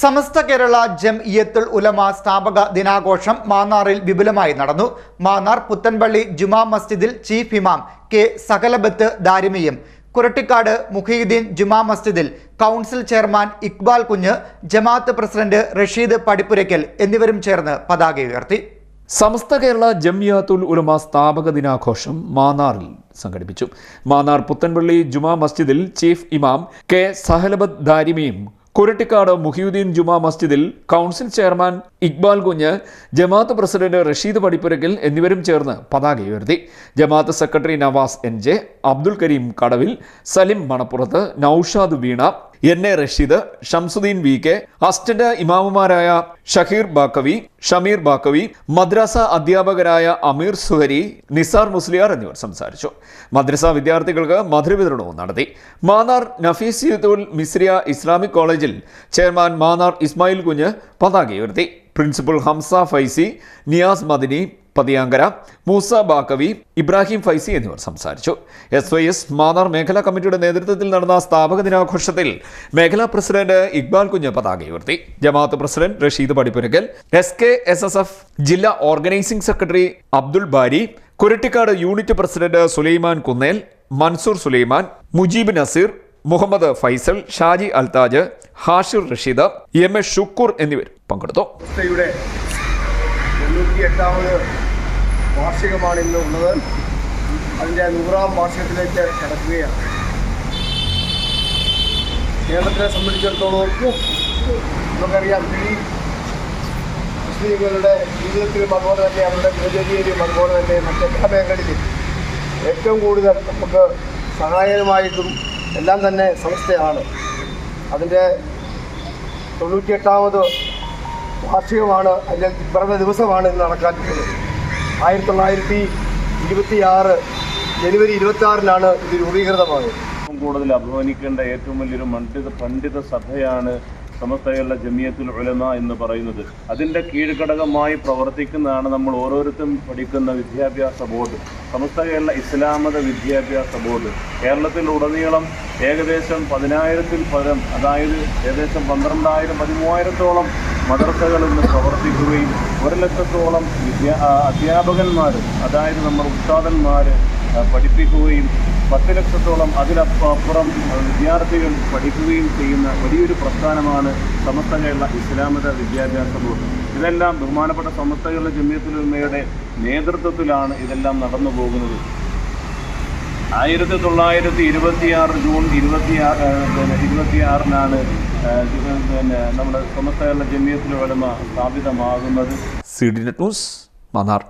സമസ്ത കേരള ജംഇയ്യത്തുൽ ഉലമ സ്ഥാപക ദിനാഘോഷം മാന്നാറിൽ വിപുലമായി നടന്നു. മാന്നാർ പുത്തൻപള്ളി ജുമാ മസ്ജിദിൽ ചീഫ് ഇമാം കെ സകലബത്ത് ദാരിമിയും കുരട്ടിക്കാട് മുഖീദ്ദീൻ ജുമാ മസ്ജിദിൽ കൗൺസിൽ ചെയർമാൻ ഇക്ബാൽ കുഞ്ഞ് ജമാഅത്ത് പ്രസിഡന്റ് റഷീദ് പടിപ്പുരയ്ക്കൽ എന്നിവരും ചേർന്ന് പതാക ഉയർത്തി. സമസ്ത കേരള ജംയാത്തുൽ ഉലമ സ്ഥാപക ദിനാഘോഷം മാന്നാറിൽ സംഘടിപ്പിച്ചു. മാന്നാർ പുത്തൻപള്ളി ജുമാ മസ്ജിദിൽ ചീഫ് ഇമാം കെ സഹലബദ് ദാരിമിയും കുരട്ടിക്കാട് മുഹിയുദ്ദീൻ ജുമാ മസ്ജിദിൽ കൗൺസിൽ ചെയർമാൻ ഇക്ബാൽ കുഞ്ഞ് ജമാഅത്ത് പ്രസിഡന്റ് റഷീദ് പടിപ്പുരക്കൽ എന്നിവരും ചേർന്ന് പതാക ഉയർത്തി. ജമാഅത്ത് secretary Navas N J Abdul Kareem Kadavil Salim Manappurath Noushad Veena N A Rasheed Shamsuddin V K assistant ഇമാമുമാരായ Shaheer Baqavi Shameer Baqavi മദ്രസ അധ്യാപകരായ അമീർ സുഹരി നിസാർ മുസ്ലിയാർ എന്നിവർ സംസാരിച്ചു. മദ്രസ വിദ്യാർത്ഥികൾക്ക് മധുരവിതരണവും നടത്തി. മാന്നാർ നഫീസ് യുദ്ധുൽ മിസ്രിയ ഇസ്ലാമിക് കോളേജിൽ ചെയർമാൻ മാന്നാർ ഇസ്മായിൽ കുഞ്ഞ് പതാക ഉയർത്തി. പ്രിൻസിപ്പൽ ഹംസ ഫൈസി നിയാസ് മദിനി പതിയാങ്കര മൂസ ബാക്കവി ഇബ്രാഹിം ഫൈസി എന്നിവർ സംസാരിച്ചു. എസ് വൈ എസ് മാന്നാർ മേഖലാ കമ്മിറ്റിയുടെ നേതൃത്വത്തിൽ നടന്ന സ്ഥാപക ദിനാഘോഷത്തിൽ മേഖലാ പ്രസിഡന്റ് ഇക്ബാൽ കുഞ്ഞ് പതാക ഉയർത്തി. ജമാഅത്ത് president Rasheed Padippurakkal S K S S F ജില്ലാ organising secretary Abdul Bari Kurattikkad unit president Sulaiman Kunnel Mansoor Sulaiman Mujeeb Naseer Muhammad Faisal Shaji Althaj Hashir Rasheed M S Shukkur എന്നിവർ പങ്കെടുത്തു. വാർഷികമാണ് ഇന്ന് ഉള്ളത്. അതിന്റെ നൂറാം വാർഷികത്തിലേക്ക് കടക്കുകയാണ്. കേരളത്തിനെ സംബന്ധിച്ചിടത്തോളം നമുക്കറിയാം ഈ മുസ്ലിങ്ങളുടെ ജീവിതത്തിലും അതുപോലെ തന്നെ അവരുടെ ദിനചര്യയിലും അതുപോലെ തന്നെ മറ്റെല്ലാ മേഖലയിലും ഏറ്റവും കൂടുതൽ നമുക്ക് സഹായകമായിട്ടും എല്ലാം തന്നെ സംസ്ഥയാണ് അതിന്റെ തൊണ്ണൂറ്റിയെട്ടാമത് വാർഷികമാണ് അതിന്റെ പിറന്ന ദിവസമാണ് ഇന്ന് നടക്കാൻ പോകുന്നത് ആയിരത്തി തൊള്ളായിരത്തി ഇരുപത്തി ആറ് ജനുവരി ഇരുപത്തി ആറിനാണ് ഇത് രൂപീകൃതമായത്. കൂടുതൽ അഭിമാനിക്കേണ്ട ഏറ്റവും വലിയൊരു പണ്ഡിത പണ്ഡിത സഭയാണ് സമസ്തയുള്ള ജമിയത്തുൽ ഉലമ എന്ന് പറയുന്നത്. അതിന്റെ കീഴ്ഘടകമായി പ്രവർത്തിക്കുന്നതാണ് നമ്മൾ ഓരോരുത്തരും പഠിക്കുന്ന വിദ്യാഭ്യാസ ബോർഡ്. സമസ്ത കേരള ഇസ്ലാമത വിദ്യാഭ്യാസ ബോർഡ്. കേരളത്തിലുടനീളം ഏകദേശം പതിനായിരത്തിൽ പരം അതായത് ഏകദേശം പന്ത്രണ്ടായിരം പതിമൂവായിരത്തോളം മദ്രസകൾ ഇന്ന് പ്രവർത്തിക്കുകയും ഒരു ലക്ഷത്തോളം വിദ്യാ അധ്യാപകന്മാർ അതായത് നമ്മുടെ ഉസ്താദന്മാർ പഠിപ്പിക്കുകയും പത്ത് ലക്ഷത്തോളം അതിലപ്പുറം വിദ്യാർത്ഥികൾ പഠിക്കുകയും ചെയ്യുന്ന വലിയൊരു പ്രസ്ഥാനമാണ് സമസ്ത കേരള ഇസ്ലാമത വിദ്യാഭ്യാസ ബോർഡ്. ഇതെല്ലാം ബഹുമാനപ്പെട്ട സമസ്ത കേരള ജമിയത്തുലമയുടെ നേതൃത്വത്തിലാണ് ഇതെല്ലാം നടന്നു പോകുന്നത് ആയിരത്തി തൊള്ളായിരത്തി ഇരുപത്തിയാറ് ജൂൺ ഇരുപത്തിയാറ് പിന്നെ ഇരുപത്തിയാറിനാണ് പിന്നെ നമ്മുടെ Samastha Kerala Jamiyyathul Ulama സ്ഥാപിതമാകുന്നത്. C D news Mannar.